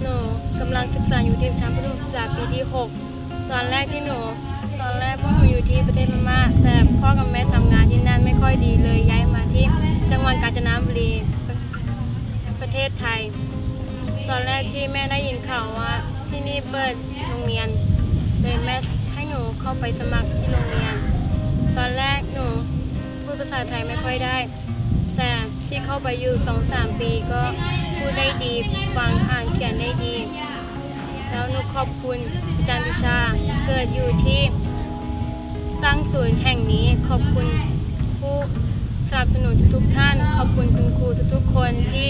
หนูกำลังศึกษาอยู่ที่ชั้นประถมศึกษาปีที่ 6 ตอนแรกที่หนูตอนแรกพวกหนูอยู่ที่ประเทศพม่าแต่พ่อกับแม่ทำงานที่นั่นไม่ค่อยดีเลยย้ายมาที่จังหวัดกาญจนบุรีประเทศไทย ตอนแรกที่แม่ได้ยินข่าวว่าที่นี่เปิดโรงเรียนเลยแม่ให้หนูเข้าไปสมัครที่โรงเรียน ตอนแรกหนูพูดภาษาไทยไม่ค่อยได้ แต่ที่เข้าไปอยู่สองสามปีก็ พูดได้ดีฟังอ่านเขียนได้ดี แล้วหนูขอบคุณอาจารย์วิชาเกิดอยู่ที่ตั้งศูนย์แห่งนี้ขอบคุณผู้สนับสนุนทุกท่าน ขอบคุณคุณครูทุกๆ คนที่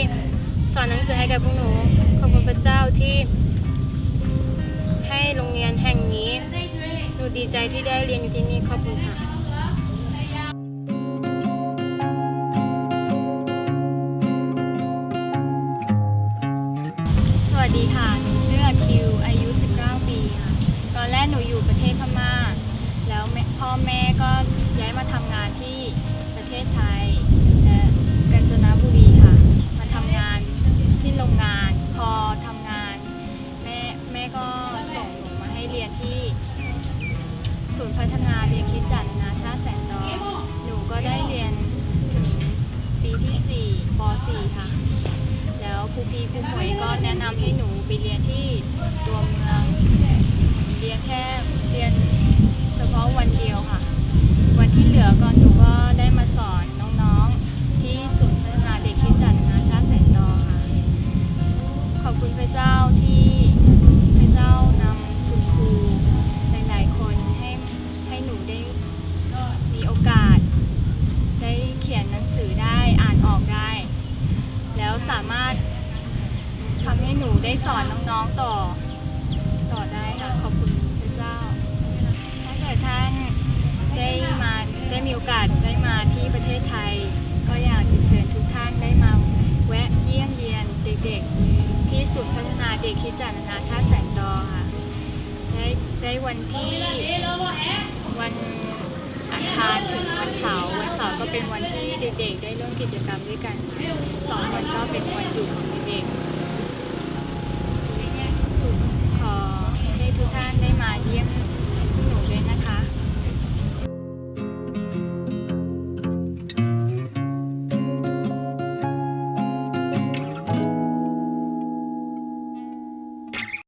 สอนหนังสือให้กับพวกหนู ขอบคุณพระเจ้าที่ ให้โรงเรียนแห่งนี้ หนูดีใจที่ได้เรียนอยู่ที่นี่ขอบคุณค่ะ วัสดีค่ะ หนูชื่อคิว อายุ 19 ปีค่ะ ตอนแรกหนูอยู่ประเทศ แล้วครูพีครูหมวยก็แนะนำให้หนูไปเรียนที่ตัวเมือง เรียนแค่เรียนเฉพาะวันเดียวค่ะ วันที่เหลือก็หนูก็ได้มาสอนน้องๆ ที่ศูนย์พัฒนาเด็กคริดจันทร์นานชาติแสนดอค่ะ ขอบคุณพระเจ้าที่ ได้สอนน้องๆต่อ ต่อได้ค่ะ ขอบคุณพระเจ้า ถ้าเกิดท่านได้มาได้มีโอกาสได้มาที่ประเทศไทย ก็อยากจะเชิญทุกท่านได้มาแวะเยี่ยมเยียนเด็กๆ ที่ศูนย์พัฒนาเด็กคิดจันทร์นานาชาติแสนดอค่ะ ได้ได้วันที่วันอังคารถึงวันเสาร์วันเสาร์ก็เป็นวันที่เด็กๆ ได้ร่วมกิจกรรมด้วยกันสองวันก็เป็นวันหยุดของเด็กๆ